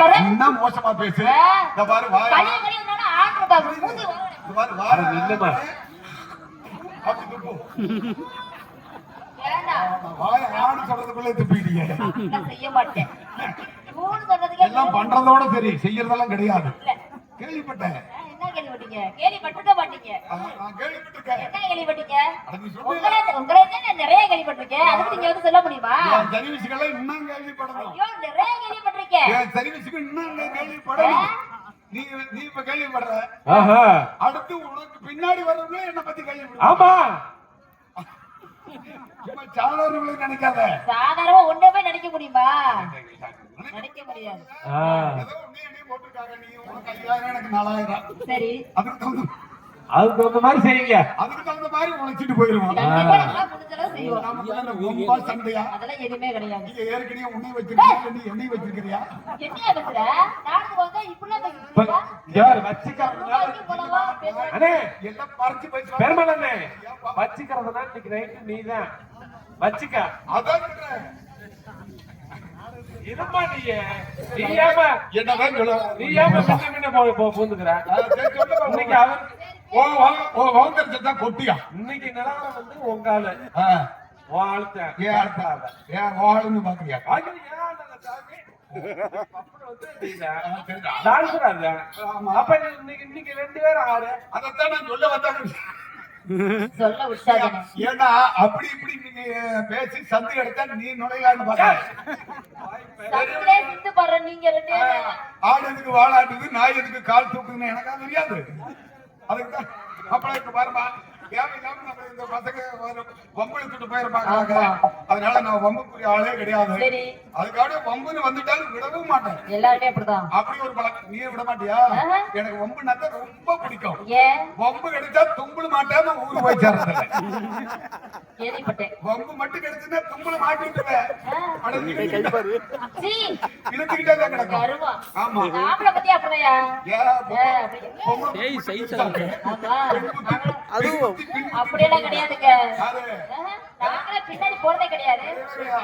பாரு. என்ன மோசமா பேசு. ஆ. இந்த பாரு வாய. களிய களிய இருந்தாலும் ஆட்டு பாரு. மூஞ்சி வரணும் இந்த பாரு வாய. அது நில்லுமா. அப்படி துப்பு. ஏண்டா? வாய ஆடு சொல்றதுக்குள்ளே துப்பிட்டீங்க. நான் செய்ய மாட்டேன். மூணு சொன்னதுக்கே எல்லாம் பண்றதோட சரி செய்யறதெல்லாம் கிடையாது. இல்ல. கேள்விப்பட்டேன். என்ன கேள்விப்பட்டீங்க? கேள்விப்பட்டிருக்க மாட்டீங்க. என்ன கேள்விப்பட்டீங்க? உங்களை உங்களை தான் நிறைய கேள்விப்பட்டிருக்கேன்? அதுக்கு நீங்க வந்து சொல்ல முடியுமா? நிறைய கேள்விப்பட்டிருக்கேன். என் சர்வீஸுக்கு இன்னும் கேள்விப்படணும் நீ நீ இப்ப கேள்விப்படுற? ஆஹா. அடுத்து உனக்கு பின்னாடி வர்றவங்களே என்ன பத்தி கேள்விப்பட ஆமா. சாதாரணவங்களை நினைக்காத. சாதாரணமா ஒண்ணுமே நினைக்க முடியுமா? நினைக்க முடியாது. போட்டிருக்காங்க. நீ உனக்கு ஐயாயிரம் எனக்கு நாலாயிரம். சரி. அதுக்கு தகுந்த அதுக்கு தகுந்த மாதிரி செய்யுங்க. அதுக்கு தகுந்த மாதிரி உழைச்சிட்டு போயிருவோம். ரொம்ப சண்டையா அதெல்லாம் எதுவுமே கிடையாது. நீ ஏற்கனவே உன்னை வச்சிருக்கியா நீ என்னை வச்சிருக்கிறியா? என்னைய பேசுற நானும் வந்தா இப்படிலாம் இப்ப பேசுறீங்களா? யார் வச்சுக்கிறதுனால வாங்கி போலவா பேசுறேன் அண்ணே எல்லாம் பறிச்சு பேசுவாங்க. பெருமன் அண்ணே வச்சுக்கிறதுனா இன்னைக்கு நைட்டு நீதான். வச்சுக்க. அதான். இருமா நீ? நீ ஏமா என்னதான் நீ ஏமா பூந்துக்கிற. இன்னைக்கு ஓ வா- ஓ வவுந்தரிச்ச தான் கொட்டியா? இன்னைக்கு நிலவரம் வந்து உங்க ஆளு ஆ, உன் ஆளுத்த ஏன் அடுத்த ஏன் வாழுன்னு பாக்குறியா? இன்னைக்கு இன்னைக்கு ரெண்டு பேரும் ஆறு அதைத்தான் நான் சொல்ல வந்தேன். சொல்ல விட்டாங்க ஏன்னா அப்படி இப்படி நீங்க பேசி சந்து எடுத்தா நீ நுழையலான்னு பேரும். ஆடு எதுக்கு வாழாட்டுது நாய் எதுக்கு கால் தூக்குதுன்னு எனக்கா தெரியாது. அதுக்கு தான் அப்பளம் பாருமா தேவையில்லாம நம்ம இந்த பசங்க பொம்பளை எடுத்துட்டு போயிருப்பாங்க. அதனால நான் வம்புக்குரிய ஆளே கிடையாது. சரி. அதுக்காக வம்புன்னு வந்துட்டாலும் விடவும் மாட்டேன். எல்லாருமே அப்படிதான். அப்படி ஒரு பழக்கம். நீ விட மாட்டியா. எனக்கு வம்புனாக்க ரொம்ப பிடிக்கும். ஏன் வம்பு கிடைச்சா தும்புல மாட்டாம ஊரு போய் கேள்விப்பட்டேன். வம்பு மட்டும் கிடைச்சுன்னா தும்புல மாட்டிட்டுவேன் அட, நீ சீ, இழுத்துக்கிட்டே கிடக்கும். ஆமா. பின் அப்படியெல்லாம் கிடையாதுங்க. யாரு? ஆஹா, நாங்களே பின்னாடி போறதே கிடையாது.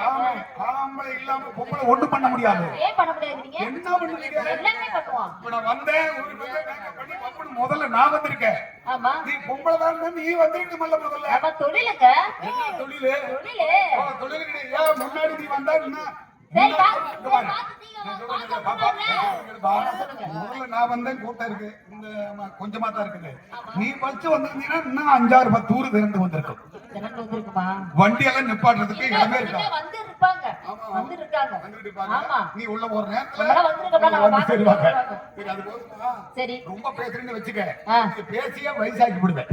ஆம்பளை ஆம்பளை இல்லாம பொம்பளை ஒண்ணும் பண்ண முடியாது. ஏன் பண்ண முடியாது நீங்க? என்ன பண்ணுவீங்க? எல்லாமே பண்ணுவோம். இப்ப நான் வந்தேன் ஊருக்கு வந்தேன் makeup பண்ணி வம்புன்னு முதல்ல நான் வந்திருக்கேன். ஆமா. நீ பொம்பளை தான் நீ வந்திருக்கமல்ல முதல்ல. நம்ம தொழிலுங்க. என்ன தொழிலு? தொழிலு. ஓ, தொழிலு கிடையாது ஏன் முன்னாடி நீ வந்தா என்ன? சரி. முதல்ல நான் வந்தேன் கூட்டம் இருக்கு. இந்த கொஞ்சமா தான் இருக்குது. நீ ஃபர்ஸ்ட் வந்திருந்தீங்கன்னா இன்னும் அஞ்சாறு பத்து ஊர் திறந்து வந்திருக்குமா வண்டி எல்லாம் நிப்பாட்டுறதுக்கு இடமே இருக்கா? வந்து இருப்பாங்க. வந்து இருக்காங்க வந்துட்டு இருப்பாங்க. நீ உள்ள போற நேரத்துல வந்து. சரி, அது போதுமா? சரி. ரொம்ப பேசுறேன்னு வச்சுக்க. பேசியே வயசாக்கி விடுவேன்